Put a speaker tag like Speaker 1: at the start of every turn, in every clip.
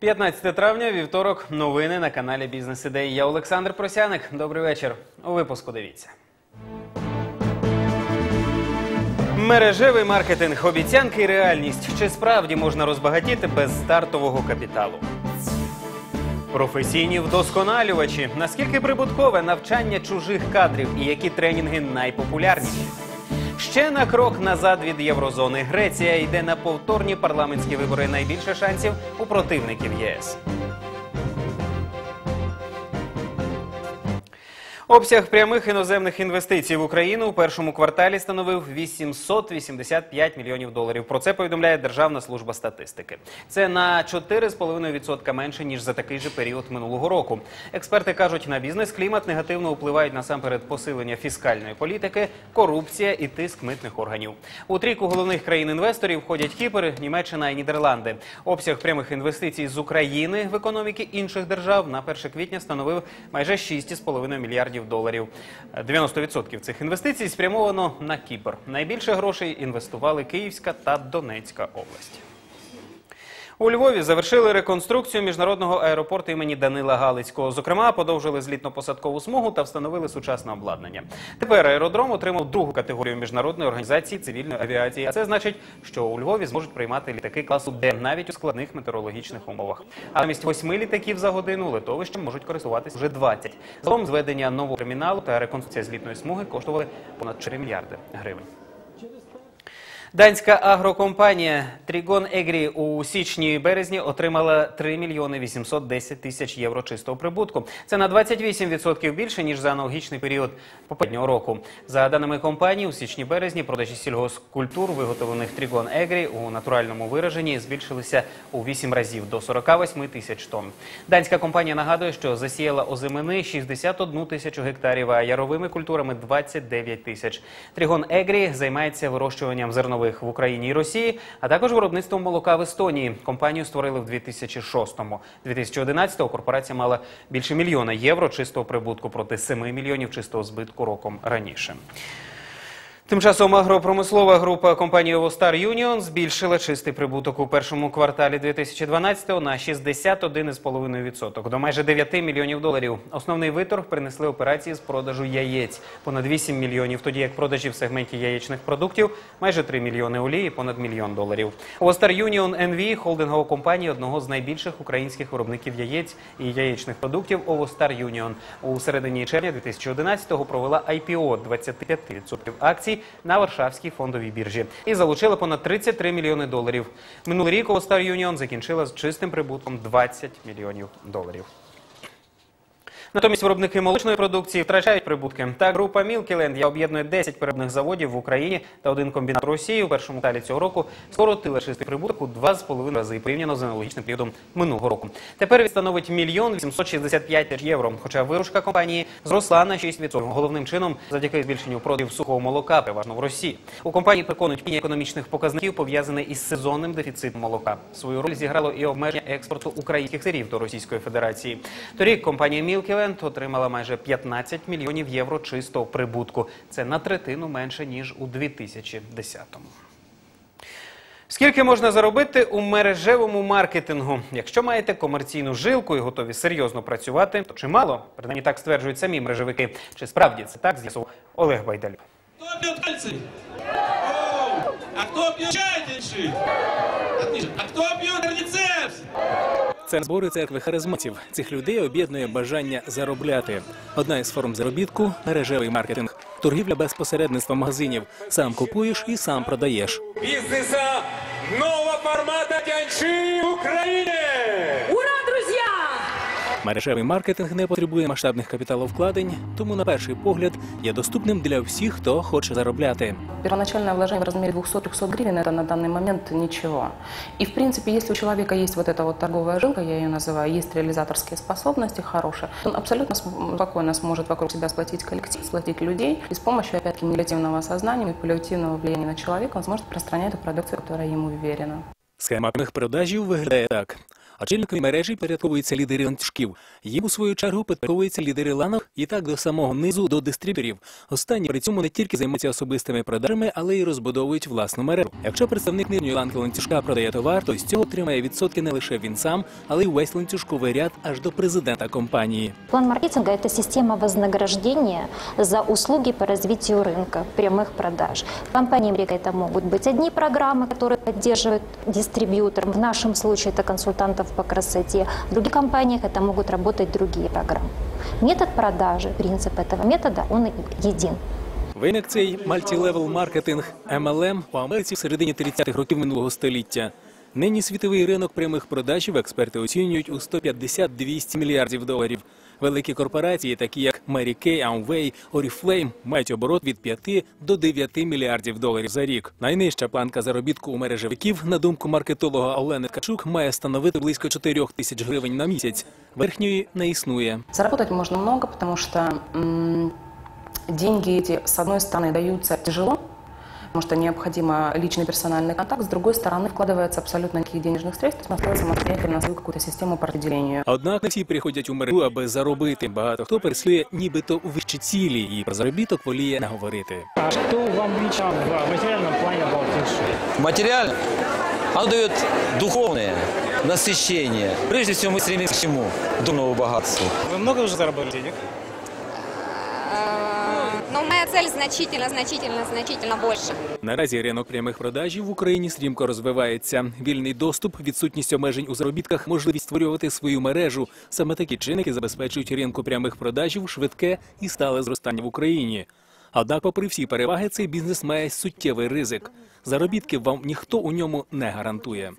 Speaker 1: 15 травня, вівторок, новини на каналі Бізнес Ідеї. Я Олександр Просяник. Добрий вечір. У випуску дивіться. Мережевий маркетинг, обіцянки і реальність. Чи справді можна розбагатіти без стартового капіталу? Професійні вдосконалювачі. Наскільки прибуткове навчання чужих кадрів і які тренінги найпопулярніші? Ще на крок назад від єврозони. Греція йде на повторні парламентські вибори. Найбільше шансів у противників ЄС. Обсяг прямих іноземних інвестицій в Україну у першому кварталі становив 885 мільйонів доларів. Про це повідомляє Державна служба статистики. Це на 4,5% менше ніж за такий же період минулого року. Експерти кажуть, на бізнес-клімат негативно впливають насамперед посилення фіскальної політики, корупція і тиск митних органів. У трійку головних країн-інвесторів входять Кіпр, Німеччина і Нідерланди. Обсяг прямих інвестицій з України в економіки інших держав на 1 квітня становив майже 6,5 мільярдів доларів. 90% цих інвестицій спрямовано на Кіпр. Найбільше грошей інвестували Київська та Донецька області. У Львові завершили реконструкцію міжнародного аеропорту імені Данила Галицького. Зокрема, подовжили злітно-посадкову смугу та встановили сучасне обладнання. Тепер аеродром отримав другу категорію міжнародної організації цивільної авіації. А це значить, що у Львові зможуть приймати літаки класу Д навіть у складних метеорологічних умовах. А замість восьми літаків за годину литовищем можуть користуватися вже 20. Загалом зведення нового терміналу та реконструкція злітної смуги коштували понад 4 мільярди гривень. Данська агрокомпанія Трігон Егрі у січні і березні отримала 3 мільйони 810 тисяч євро чистого прибутку. Це на 28% більше ніж за аналогічний період попереднього року. За даними компанії, у січні березні продажі сільгоспкультур, виготовлених Трігон Егрі у натуральному вираженні, збільшилися у 8 разів до 48 тисяч тонн. Данська компанія нагадує, що засіяла озимини 61 тисячу гектарів, а яровими культурами 29 тисяч. Трігон Егрі займається вирощуванням зернових в Україні і Росії, а також виробництвом молока в Естонії. Компанію створили в 2006-му. 2011-го корпорація мала більше мільйона євро чистого прибутку проти 7 мільйонів чистого збитку роком раніше. Тим часом агропромислова група компанії Овостар Юніон збільшила чистий прибуток у першому кварталі 2012-го на 61,5% до майже 9 мільйонів доларів. Основний виторг принесли операції з продажу яєць понад 8 мільйонів, тоді як продажі в сегменті яєчних продуктів майже 3 мільйони олії, понад мільйон доларів. Овостар Юніон НВ – холдингова компанія одного з найбільших українських виробників яєць і яєчних продуктів Овостар Юніон. У середині червня 2011-го провела IPO 25% акцій на Варшавській фондовій біржі і залучила понад 33 мільйони доларів. Минулий рік All Юніон закінчила з чистим прибутком 20 мільйонів доларів. Натомість виробники молочної продукції втрачають прибутки. Так, група Мілкіленд, я об'єднує 10 переробних заводів в Україні та один комбінат Росії у першому кварталі цього року скоротила чистий прибуток у 2,5 рази порівняно з аналогічним періодом минулого року. Тепер він становить мільйон 865 тисяч євро. Хоча виручка компанії зросла на 6%. Головним чином завдяки збільшенню продажів сухого молока, переважно в Росії. У компанії переконують падіння економічних показників пов'язане із сезонним дефіцитом молока. Свою роль зіграло і обмеження експорту українських сирів до Російської Федерації. Торік компанія Мілкіленд отримала майже 15 мільйонів євро чистого прибутку. Це на третину менше ніж у 2010-му. Скільки можна заробити у мережевому маркетингу? Якщо маєте комерційну жилку і готові серйозно працювати, то чимало. Принаймні так стверджують самі мережевики. Чи справді це так з'ясував Олег Байдаль.
Speaker 2: Кто пьет пальцы? А кто пьет чай тяньши? Отлично. А кто пьет кордицепс?
Speaker 3: Це збори церкви харизматів. Цих людей об'єднує бажання заробляти. Одна із форм заробітку мережевий маркетинг, торгівля без посередництва магазинів. Сам купуєш і сам продаєш.
Speaker 4: Бізнеса нового формата Тяньши в
Speaker 5: друзья!
Speaker 3: Мережевий маркетинг не потребує масштабних капіталовкладень, тому на перший погляд є доступним для всіх, хто хоче заробляти.
Speaker 5: Первоначальное вложение в размере 200-300 гривен – это на данный момент ничего. И, в принципе, если у человека есть вот эта вот торговая жилка, я ее называю, есть реализаторские способности хорошие, он абсолютно см- спокойно сможет вокруг себя сплотить коллектив, сплотить людей, и с помощью, опять-таки, негативного сознания, манипулятивного влияния на человека он сможет распространять эту продукцию, которая ему верена.
Speaker 3: Схема прямих продажів виглядає так. Очільникові мережі порядковуються лідери ланцюжків. Їм у свою чергу підпорядковуються лідери ланок і так до самого низу до дистриб'юторів. Останні при цьому не тільки займаються особистими продажами, але й розбудовують власну мережу. Якщо представник нижньої ланки ланцюжка продає товар, то з цього отримає відсотки не лише він сам, але й увесь ланцюжковий ряд аж до президента компанії.
Speaker 6: План маркетинга – это система вознаграждения за услуги по развитию рынка, прямых продаж. В компании Мрика это могут быть одни программы, которые поддерживают дистрибьютор. В нашем случае это консультантов по красоте. В других компаниях это могут работать другие программы. Метод продажи, принцип этого метода, он един.
Speaker 3: Виник цей мальтілевел маркетинг MLM у Америці в середині 30-х років минулого століття. Нині світовий ринок прямих продажів експерти оцінюють у 150-200 мільярдів доларів. Великі корпорації, такі як Mary Kay, Amway, Oriflame, мають оборот від 5 до 9 мільярдів доларів за рік. Найнижча планка заробітку у мережевиків, на думку маркетолога Олени Ткачук, має становити близько 4 тисяч гривень на місяць. Верхньої не існує.
Speaker 5: Заработать можна много, тому що. деньги эти, с одной стороны, даются тяжело, потому что необходимо личный персональный контакт, с другой стороны, вкладывается абсолютно никаких денежных средств, настроить самостоятельно свою какую-то систему по распределению.
Speaker 3: Однак не всі приходять у мережу, аби заробити. Багато хто переслідує нібито вищі цілі, і про заробіток воліє не говорити.
Speaker 7: А что вам лично в материальном плане дал Тиньши?
Speaker 8: Материально оно дает духовное насыщение. Прежде всего мы стремимся к чему? К духовному богатству.
Speaker 7: Вы много уже заработали денег?
Speaker 9: Но цель значительно, значительно, значительно больше.
Speaker 3: Наразі ринок прямих продажів в Україні стрімко розвивається. Вільний доступ, відсутність обмежень у заробітках, можливість створювати свою мережу. Саме такі чинники забезпечують ринку прямих продажів швидке і стале зростання в Україні. Однак, попри всі переваги, цей бізнес має суттєвий ризик. Заробітків вам ніхто у ньому не гарантує.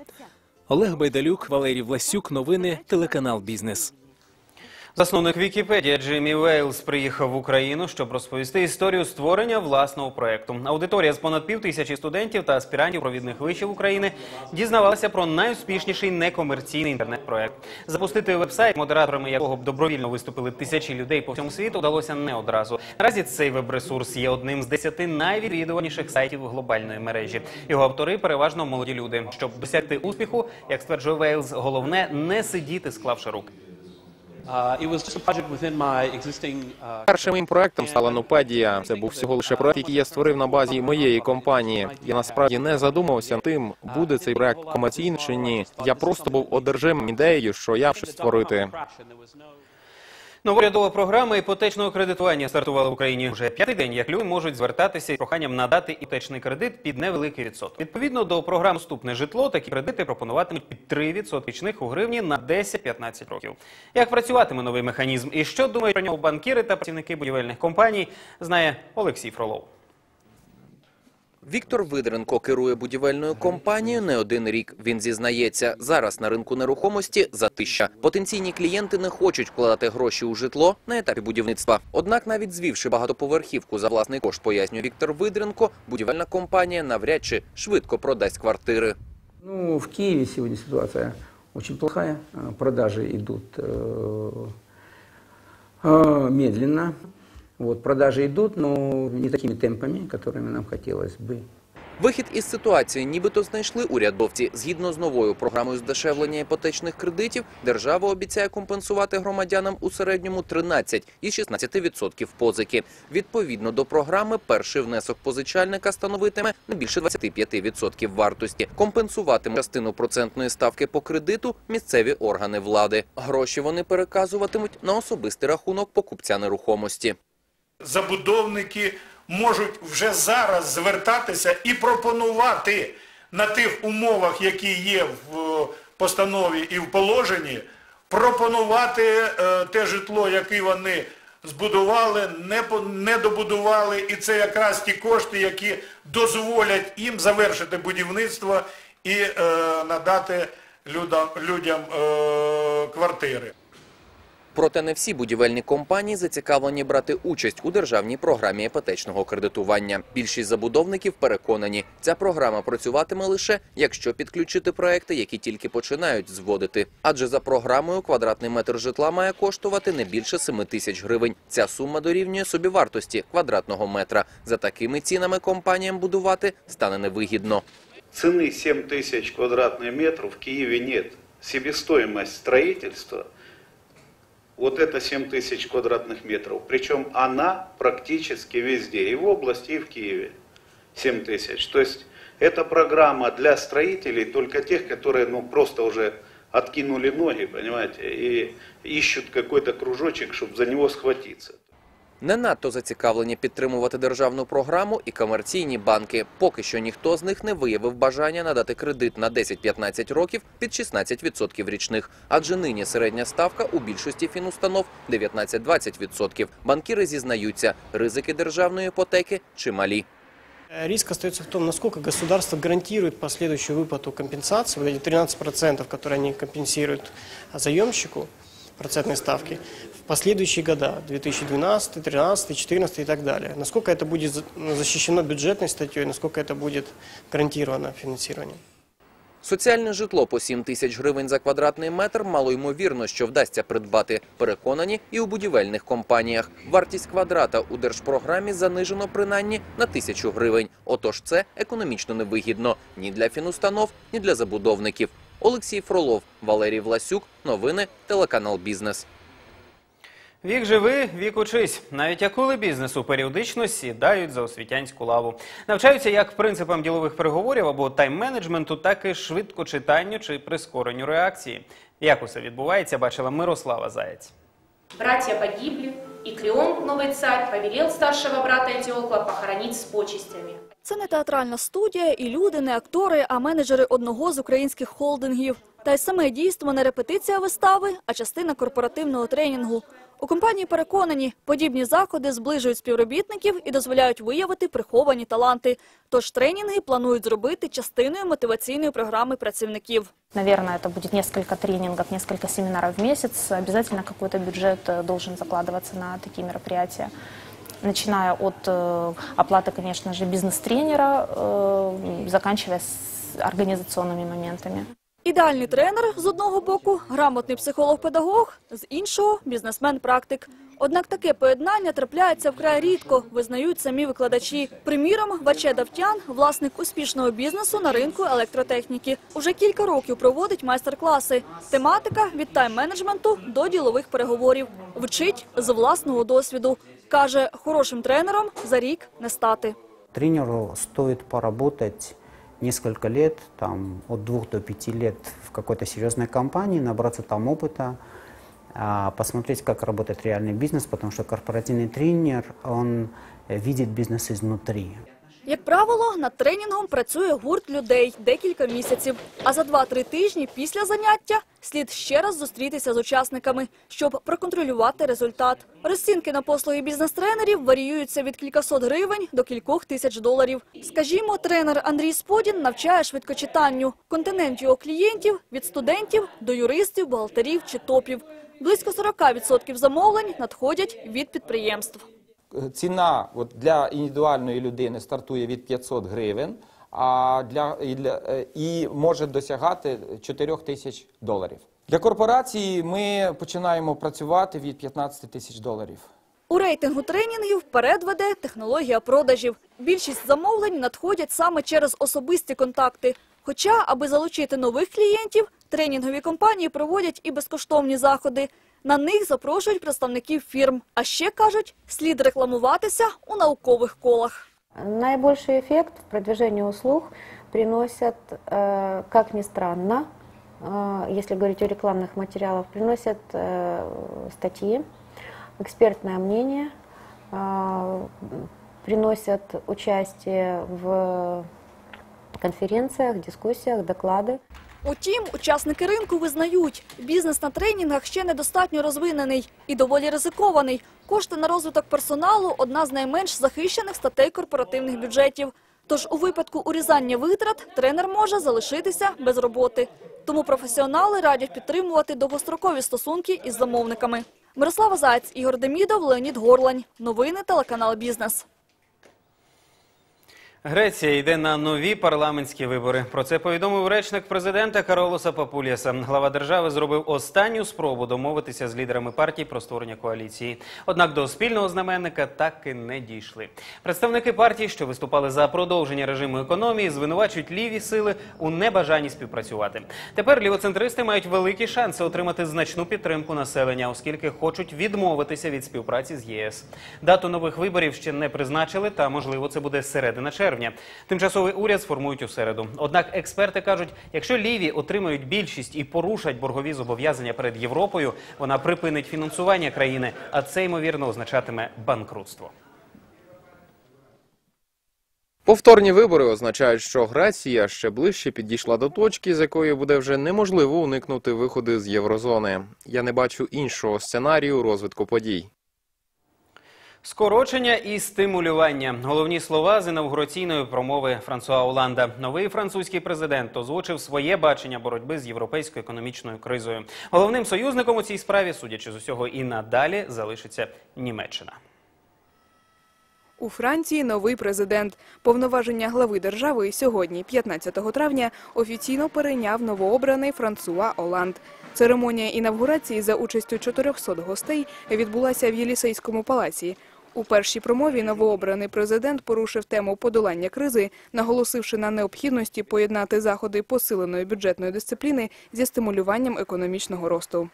Speaker 3: Олег Байдалюк, Валерій Власюк, новини, телеканал Бізнес.
Speaker 1: Засновник Вікіпедія Джиммі Вейлс приїхав в Україну, щоб розповісти історію створення власного проекту. Аудиторія з понад пів тисячі студентів та аспірантів провідних вишів України дізнавалася про найуспішніший некомерційний інтернет-проект. Запустити вебсайт, модераторами якого б добровільно виступили тисячі людей по всьому світу, вдалося не одразу. Наразі цей веб-ресурс є одним з десяти найвідвідуваніших сайтів глобальної мережі. Його автори переважно молоді люди. Щоб досягти успіху, як стверджує Вейлс, головне не сидіти, склавши руки.
Speaker 10: Першим моїм проектом стала Нупедія. Це був всього лише проект, який я створив на базі моєї компанії. Я насправді не задумався тим, буде цей проект комерційний чи ні. Я просто був одержимим ідеєю, що я щось створити.
Speaker 1: Новорядова програма іпотечного кредитування стартувала в Україні вже п'ятий день. Як люди можуть звертатися із проханням надати іпотечний кредит під невеликий відсоток. Відповідно до програм «Вступне житло, такі кредити пропонуватимуть під 3% у гривні на 10-15 років. Як працюватиме новий механізм і що думають про нього банкіри та працівники будівельних компаній, знає Олексій Фролов.
Speaker 11: Віктор Видренко керує будівельною компанією не один рік. Він зізнається, зараз на ринку нерухомості затища. Потенційні клієнти не хочуть вкладати гроші у житло на етапі будівництва. Однак, навіть звівши багатоповерхівку за власний кошт, пояснює Віктор Видренко, будівельна компанія навряд чи швидко продасть квартири.
Speaker 12: Ну, в Киеве сегодня ситуация очень плохая. А, Продажи идут э, э, медленно. Вот, продажи идут, но не такими темпами, которыми нам хотелось бы.
Speaker 11: Вихід із ситуації нібито знайшли урядовці. Згідно з новою програмою здешевлення іпотечних кредитів, держава обіцяє компенсувати громадянам у середньому 13 із 16% позики. Відповідно до програми, перший внесок позичальника становитиме не більше 25% вартості. Компенсуватиме частину процентної ставки по кредиту місцеві органи влади. Гроші вони переказуватимуть на особистий рахунок покупця нерухомості.
Speaker 13: Забудовники можуть вже зараз звертатися і пропонувати на тих умовах, які є в е, постанові і в положенні, пропонувати е, те житло, яке вони збудували, не, добудували, і це якраз ті кошти, які дозволять їм завершити будівництво і е, надати людям, квартири.
Speaker 11: Проте не всі будівельні компанії зацікавлені брати участь у державній програмі іпотечного кредитування. Більшість забудовників переконані, ця програма працюватиме лише, якщо підключити проекти, які тільки починають зводити. Адже за програмою квадратний метр житла має коштувати не більше 7 тисяч гривень. Ця сума дорівнює собівартості квадратного метра. За такими цінами компаніям будувати стане невигідно.
Speaker 14: Цены 7 тысяч квадратных метров в Киеве нет. себестоимость строительства, вот это 7 тысяч квадратных метров. Причем она практически везде, и в области, и в Киеве 7 тысяч. То есть это программа для строителей, только тех, которые ну, просто уже откинули ноги, понимаете, и ищут какой-то кружочек, чтобы за него схватиться.
Speaker 11: Не надто зацікавлені підтримувати державну програму і комерційні банки. Поки що ніхто з них не виявив бажання надати кредит на 10-15 років під 16% річних. Адже нині середня ставка у більшості фінустанов 19-20%. Банкіри зізнаються, ризики державної іпотеки чималі.
Speaker 7: Э, Риск остается в том, насколько государство гарантирует последующую выплату компенсации, вот эти 13%, которые они компенсируют заемщику процентной ставки, в последующие года, 2012, 2013, 2014 и так далее. Насколько это будет ну, защищено бюджетной статьей, насколько это будет гарантировано финансированием.
Speaker 11: Соціальне житло по 7 тисяч гривень за квадратний метр мало ймовірно, що вдасться придбати. Переконані і у будівельних компаніях. Вартість квадрата у держпрограмі занижено принаймні на тисячу гривень. Отож це економічно невигідно ні для фінустанов, ні для забудовників. Олексій Фролов, Валерій Власюк. Новини, телеканал Бізнес.
Speaker 1: Вік живи, вік учись. Навіть акули бізнесу періодично сідають за освітянську лаву. Навчаються як принципам ділових переговорів або тайм-менеджменту, так і швидкочитанню чи прискоренню реакції. Як усе відбувається, бачила Мирослава Заєць.
Speaker 15: Братья погибли, и Клеон, новый царь, повелел старшего брата Антиокла похоронить с почестями.
Speaker 16: Це не театральна студія, і люди, не актори, а менеджери одного з українських холдингів. Та й саме дійство не репетиція вистави, а частина корпоративного тренінгу. У компанії переконані, подібні заходи зближують співробітників і дозволяють виявити приховані таланти. Тож тренінги планують зробити частиною мотиваційної програми працівників.
Speaker 17: Наверное, это будет несколько тренингов, несколько семинаров в месяц. Обязательно какой-то бюджет э, должен закладываться на такие мероприятия. Начиная от э, оплаты, конечно же, бизнес-тренера, э, заканчивая с организационными моментами.
Speaker 16: Ідеальний тренер з одного боку, грамотний психолог-педагог, з іншого бізнесмен-практик. Однак таке поєднання трапляється вкрай рідко, визнають самі викладачі. Приміром, Ваче Давтян, власник успішного бізнесу на ринку електротехніки, уже кілька років проводить майстер-класи. Тематика від тайм-менеджменту до ділових переговорів. Вчить з власного досвіду. Каже, хорошим тренером за рік не стати.
Speaker 18: Тренеру стоит поработать несколько лет, там, от двух до пяти лет в какой-то серьезной компании, набраться там опыта, посмотреть, как работает реальный бизнес, потому что корпоративный тренер, он э, видит бизнес изнутри.
Speaker 16: Як правило, над тренінгом працює гурт людей декілька місяців. А за 2-3 тижні після заняття слід ще раз зустрітися з учасниками, щоб проконтролювати результат. Розцінки на послуги бізнес-тренерів варіюються від кількасот гривень до кількох тисяч доларів. Скажімо, тренер Андрій Сподін навчає швидкочитанню. Континент його клієнтів від студентів до юристів, бухгалтерів чи топів. Близько 40% замовлень надходять від підприємств.
Speaker 19: ціна от, для індивідуальної людини стартує від 500 гривень, а для, і, для, е, і може досягати 4 тисяч доларів. Для корпорації ми починаємо працювати від 15 тисяч доларів.
Speaker 16: У рейтингу тренінгів вперед веде технологія продажів. Більшість замовлень надходять саме через особисті контакти. Хоча, аби залучити нових клієнтів, тренінгові компанії проводять і безкоштовні заходи. На них запрошують представників фірм. А ще кажуть, слід рекламуватися у наукових колах.
Speaker 17: Наибольший эффект в продвижении услуг приносят, э, как ни странно, э, если говорить о рекламных материалах, приносят э, статьи, экспертное мнение, э, приносят участие в конференциях, дискуссиях, доклады.
Speaker 16: Утім, учасники ринку визнають, бізнес на тренінгах ще недостатньо розвинений і доволі ризикований. Кошти на розвиток персоналу – одна з найменш захищених статей корпоративних бюджетів. Тож у випадку урізання витрат тренер може залишитися без роботи. Тому професіонали радять підтримувати довгострокові стосунки із замовниками. Мирослава Заєць, Ігор Демідов, Леонід Горлань. Новини телеканал Бізнес.
Speaker 1: Греція йде на нові парламентські вибори. Про це повідомив речник президента Каролоса Папуліаса. Глава держави зробив останню спробу домовитися з лідерами партій про створення коаліції. Однак до спільного знаменника так і не дійшли. Представники партій, що виступали за продовження режиму економії, звинувачують ліві сили у небажанні співпрацювати. Тепер лівоцентристи мають великі шанси отримати значну підтримку населення, оскільки хочуть відмовитися від співпраці з ЄС. Дату нових виборів ще не призначили, та можливо це буде середина червня. Тимчасовий уряд сформують у середу. Однак експерти кажуть, якщо ліві отримають більшість і порушать боргові зобов'язання перед Європою, вона припинить фінансування країни, а це ймовірно означатиме банкрутство.
Speaker 10: Повторні вибори означають, що Греція ще ближче підійшла до точки, з якої буде вже неможливо уникнути виходу з єврозони. Я не бачу іншого сценарію розвитку подій.
Speaker 1: Скорочення і стимулювання головні слова з інавгураційної промови Франсуа Оланда. Новий французький президент озвучив своє бачення боротьби з європейською економічною кризою. Головним союзником у цій справі, судячи з усього, і надалі залишиться Німеччина.
Speaker 20: У Франції новий президент. Повноваження глави держави сьогодні, 15 травня, офіційно перейняв новообраний Франсуа Оланд. Церемонія інавгурації за участю 400 гостей відбулася в Єлісейському палаці. У першій промові новообраний президент порушив тему подолання кризи, наголосивши на необхідності поєднати заходи посиленої бюджетної дисципліни зі стимулюванням економічного росту.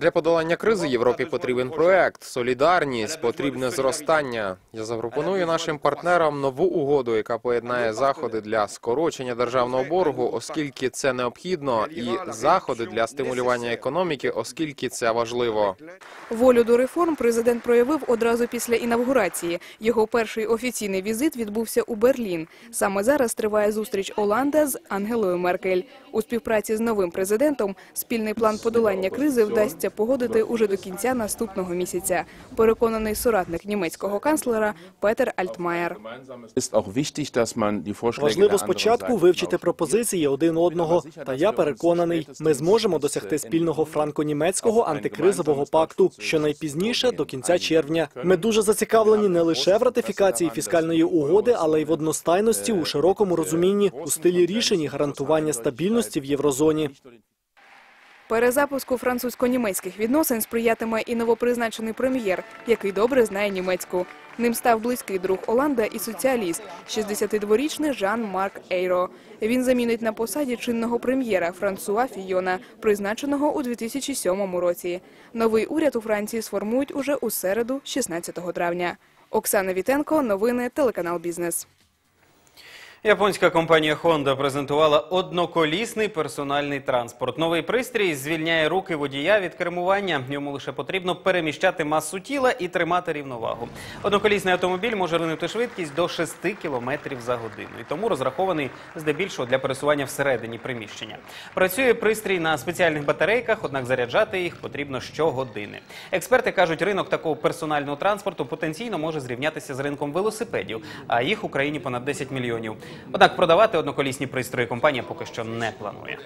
Speaker 10: Для подолання кризи Європі потрібен проект, солідарність, потрібне зростання. Я запропоную нашим партнерам нову угоду, яка поєднає заходи для скорочення державного боргу, оскільки це необхідно, і заходи для стимулювання економіки, оскільки це важливо.
Speaker 20: Волю до реформ президент проявив одразу після інавгурації. Його перший офіційний візит відбувся у Берлін. Саме зараз триває зустріч Оланда з Ангелою Меркель. У співпраці з новим президентом спільний план подолання кризи вдасться погодити уже до кінця наступного місяця. Переконаний соратник німецького канцлера Петер Альтмаєр.
Speaker 21: Важливо спочатку вивчити пропозиції один одного. Та я переконаний, ми зможемо досягти спільного франко-німецького антикризового пакту щонайпізніше до кінця червня. Ми дуже зацікавлені не лише в ратифікації фіскальної угоди, але й в одностайності у широкому розумінні у стилі рішень і гарантування стабільності в єврозоні.
Speaker 20: Перезапуску французько-німецьких відносин сприятиме і новопризначений прем'єр, який добре знає німецьку. Ним став близький друг Оланда і соціаліст, 62-річний Жан-Марк Ейро. Він замінить на посаді чинного прем'єра Франсуа Фійона, призначеного у 2007 році. Новий уряд у Франції сформують уже у середу, 16 травня. Оксана Вітенко, новини, телеканал Бізнес.
Speaker 1: Японська компанія Honda презентувала одноколісний персональний транспорт. Новий пристрій звільняє руки водія від кермування. Йому лише потрібно переміщати масу тіла і тримати рівновагу. Одноколісний автомобіль може винути швидкість до 6 км за годину. І тому розрахований здебільшого для пересування всередині приміщення. Працює пристрій на спеціальних батарейках, однак заряджати їх потрібно щогодини. Експерти кажуть, ринок такого персонального транспорту потенційно може зрівнятися з ринком велосипедів, а їх в Україні понад 10 мільйонів. Однак продавати одноколісні пристрої компанія поки що не планує.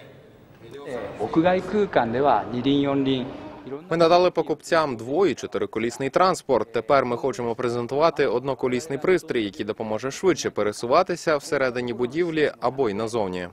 Speaker 10: Ми надали покупцям дво- і чотириколісний транспорт. Тепер ми хочемо презентувати одноколісний пристрій, який допоможе швидше пересуватися всередині будівлі або й назовні.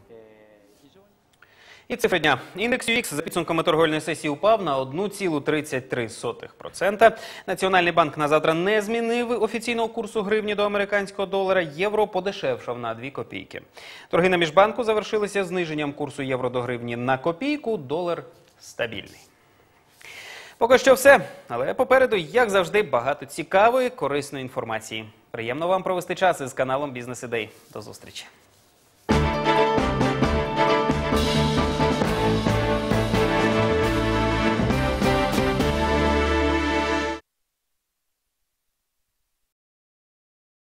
Speaker 1: І цифри дня. Індекс UX за підсумками торгівельної сесії упав на 1,33%. Національний банк на завтра не змінив офіційного курсу гривні до американського долара. Євро подешевшав на 2 копійки. Торги на міжбанку завершилися зниженням курсу євро до гривні на копійку. Долар стабільний. Поки що все. Але попереду, як завжди, багато цікавої, корисної інформації. Приємно вам провести час із каналом Бізнес Ідей. До зустрічі.